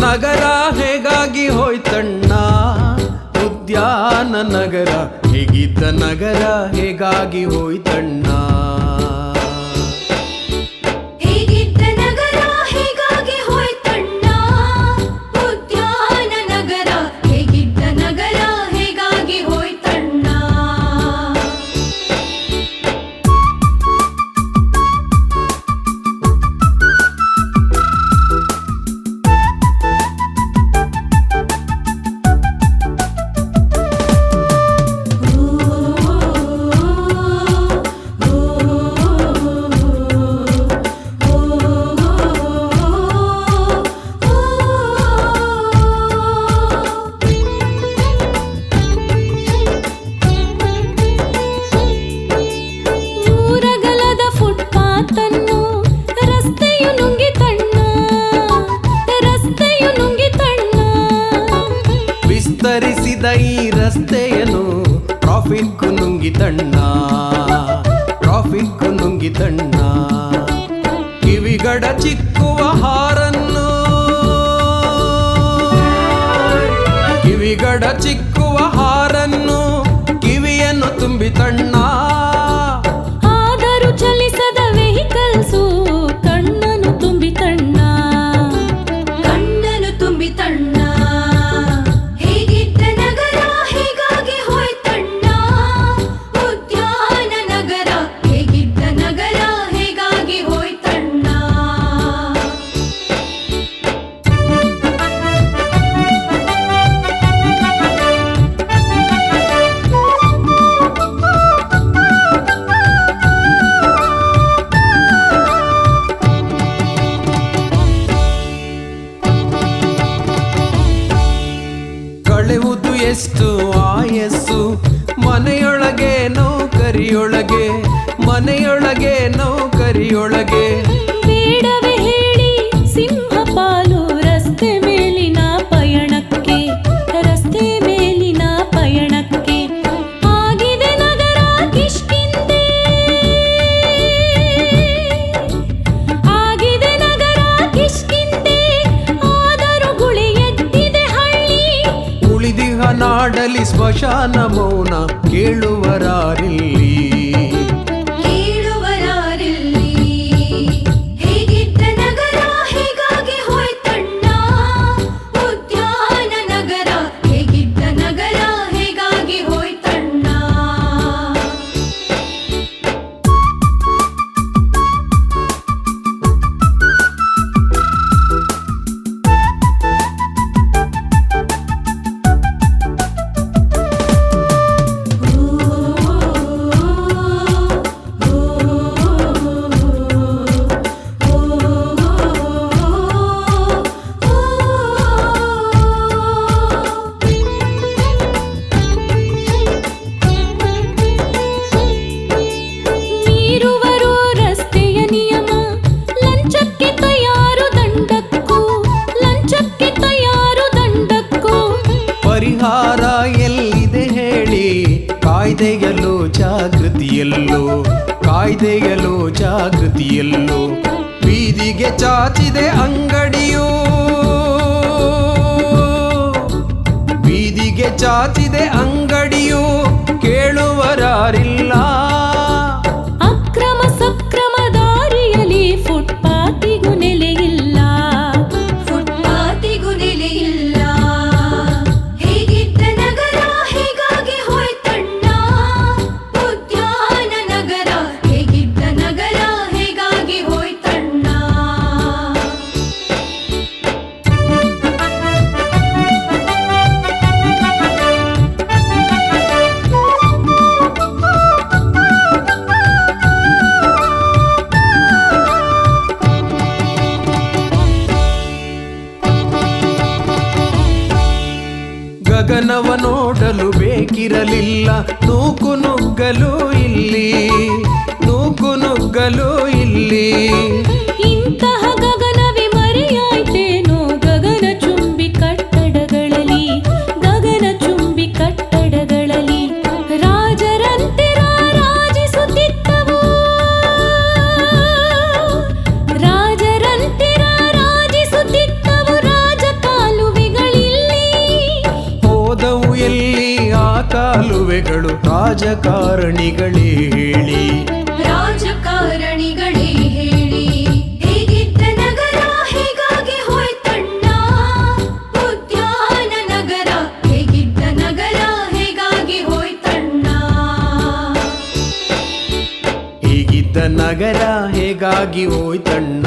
ನಗರ ಹೇಗಾಗಿ ಹೋಯ್ತಣ್ಣ? ಉದ್ಯಾನ ನಗರ ಹೇಗಿದ್ದ ನಗರ ಹೇಗಾಗಿ ಹೋಯ್ತಣ್ಣ? ನುಂಗಿತಣ್ಣ. ಟ್ರಾಫಿಕ್ ನುಂಗಿತಣ್ಣ. ಕಿವಿಗಡ ಚಿಕ್ಕುವ ಹಾರನ್ನು. ಕಿವಿಗಡ ಚಿಕ್ಕುವ ಹಾರನ್ನು ಕಿವಿಯನ್ನು ತುಂಬಿತಣ್ಣ. ಅಳೆವುದು ಎಷ್ಟು ಆಯಸ್ಸು? ಮನೆಯೊಳಗೆ ನೌಕರಿಯೊಳಗೆ ಮನೆಯೊಳಗೆ ನೌಕರಿಯೊಳಗೆ. ಮಾಡಲಿ ಸ್ಮಶಾನ ಮೌನ ಕೇಳುವರಾರಿಲ್ಲಿ. ಪರಿಹಾರ ಎಲ್ಲಿದೆ ಹೇಳಿ? ಕಾಯ್ದೆಯಲ್ಲೋ ಜಾಗೃತಿಯಲ್ಲೋ ಕಾಯ್ದೆಯಲ್ಲೋ ಜಾಗೃತಿಯಲ್ಲೋ ಬೀದಿಗೆ ಚಾಚಿದೆ ಅಂಗಡಿಯೋ. ಬೀದಿಗೆ ಚಾಚಿದೆ ಇಲ್ಲಿಲ್ಲ ನೂಕು ನುಗ್ಗಲು ಇಲ್ಲಿ ನೂಕು ನುಗ್ಗಲು ಇಲ್ಲಿ ಕಾಲುವೆಗಳು ರಾಜಕಾರಣಿಗಳೇ ಹೇಳಿ. ರಾಜಕಾರಣಿಗಳೇ ಹೇಳಿ. ಹೇಗಿದ್ದ ನಗರ ಹೇಗಾಗಿ ಹೋಯ್ತಣ್ಣ ಉದ್ಯಾನ ನಗರ ಹೇಗಿದ್ದ ನಗರ ಹೇಗಾಗಿ ಹೋಯ್ತಣ್ಣ ಹೀಗಿದ್ದ ನಗರ ಹೇಗಾಗಿ ಹೋಯ್ತಣ್ಣ